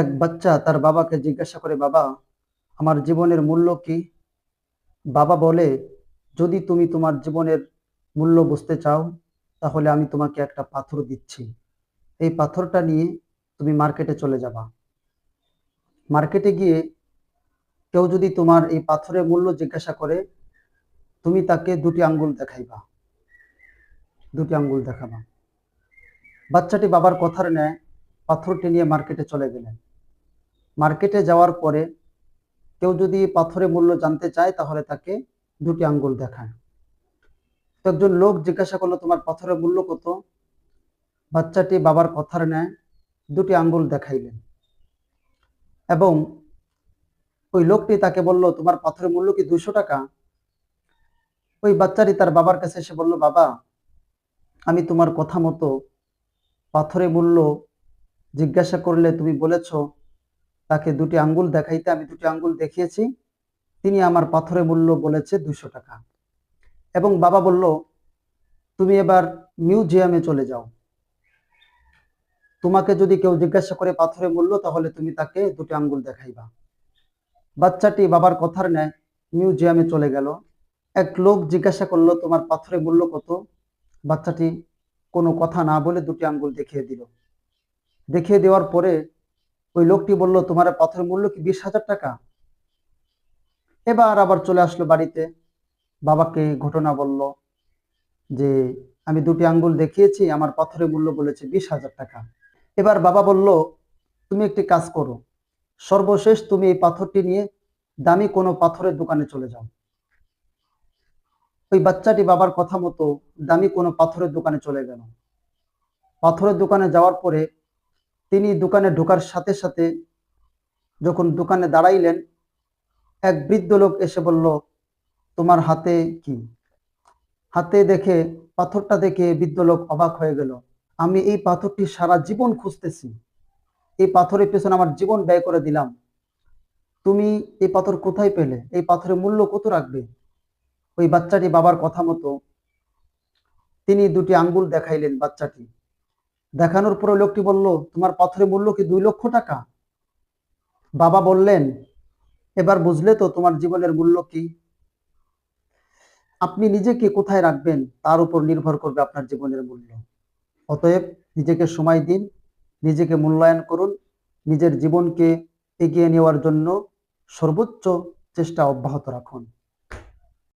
এক বাচ্চা তার বাবাকে জিজ্ঞাসা করে, বাবা, আমার জীবনের মূল্য কি? বাবা বলে, যদি তুমি তোমার জীবনের মূল্য বুঝতে চাও, তাহলে আমি তোমাকে একটা পাথর দিচ্ছি। এই পাথরটা নিয়ে তুমি মার্কেটে চলে যাবা। মার্কেটে গিয়ে কেউ যদি তোমার এই পাথরের মূল্য জিজ্ঞাসা করে, তুমি তাকে দুটি আঙ্গুল দেখাইবা। দুটি আঙ্গুল দেখাবা। বাচ্চাটি বাবার কথার ন্যায় পাথরটি নিয়ে মার্কেটে চলে গেলেন। মার্কেটে যাওয়ার পরে কেউ যদি পাথরের মূল্য জানতে চায়, তাহলে তাকে দুটি আঙ্গুল দেখায়। তো একজন লোক জিজ্ঞাসা করল, তোমার পাথরের মূল্য কত? বাচ্চাটি বাবার কথার ন্যায় দুটি আঙ্গুল দেখাইলেন। এবং ওই লোকটি তাকে বলল, তোমার পাথরের মূল্য কি দুশো টাকা? ওই বাচ্চাটি তার বাবার কাছে এসে বলল, বাবা, আমি তোমার কথা মতো পাথরের মূল্য জিজ্ঞাসা করলে তুমি বলেছ তাকে দুটি আঙ্গুল দেখাইতে আমি দুটি আঙ্গুল দেখিয়েছি। তিনি আমার পাথরের মূল্য বলেছে দুশো টাকা। এবং বাবা বলল, তুমি এবার মিউজিয়ামে চলে যাও। তোমাকে যদি কেউ জিজ্ঞাসা করে পাথরের মূল্য, তাহলে তুমি তাকে দুটি আঙ্গুল দেখাইবা। বাচ্চাটি বাবার কথার ন্যায় মিউজিয়ামে চলে গেল। এক লোক জিজ্ঞাসা করল, তোমার পাথরের মূল্য কত? বাচ্চাটি কোনো কথা না বলে দুটি আঙ্গুল দেখিয়ে দিল। দেখিয়ে দেওয়ার পরে ওই লোকটি বলল, তোমার পাথরের মূল্য কি বিশ হাজার টাকা? এবার আবার চলে আসলো বাড়িতে। বাবাকে ঘটনা বলল যে, আমি দুটি আঙ্গুল দেখিয়েছি, আমার পাথরের মূল্য বলেছে বিশ হাজার টাকা। এবার বাবা বলল, তুমি একটি কাজ করো। সর্বশেষ তুমি এই পাথরটি নিয়ে দামি কোনো পাথরের দোকানে চলে যাও। ওই বাচ্চাটি বাবার কথা মতো দামি কোনো পাথরের দোকানে চলে গেল। পাথরের দোকানে যাওয়ার পরে তিনি দোকানে ঢোকার সাথে সাথে যখন দোকানে দাঁড়াইলেন, এক বৃদ্ধ লোক এসে বলল, তোমার হাতে কি? হাতে দেখে, পাথরটা দেখে বৃদ্ধ লোক অবাক হয়ে গেল, আমি এই পাথরটি সারা জীবন খুঁজতেছি। এই পাথরের পেছনে আমার জীবন ব্যয় করে দিলাম। তুমি এই পাথর কোথায় পেলে? এই পাথরের মূল্য কত রাখবে? ওই বাচ্চাটি বাবার কথা মতো তিনি দুটি আঙ্গুল দেখাইলেন বাচ্চাটি। দেখানোর পরে লোকটি বলল, তোমার পাথরের মূল্য কি দুই লক্ষ টাকা? বাবা বললেন, এবার বুঝলে তো তোমার জীবনের মূল্য কি। আপনি নিজেকে কোথায় রাখবেন তার উপর নির্ভর করবে আপনার জীবনের মূল্য। অতএব নিজেকে সময় দিন, নিজেকে মূল্যায়ন করুন, নিজের জীবনকে এগিয়ে নেওয়ার জন্য সর্বোচ্চ চেষ্টা অব্যাহত রাখুন।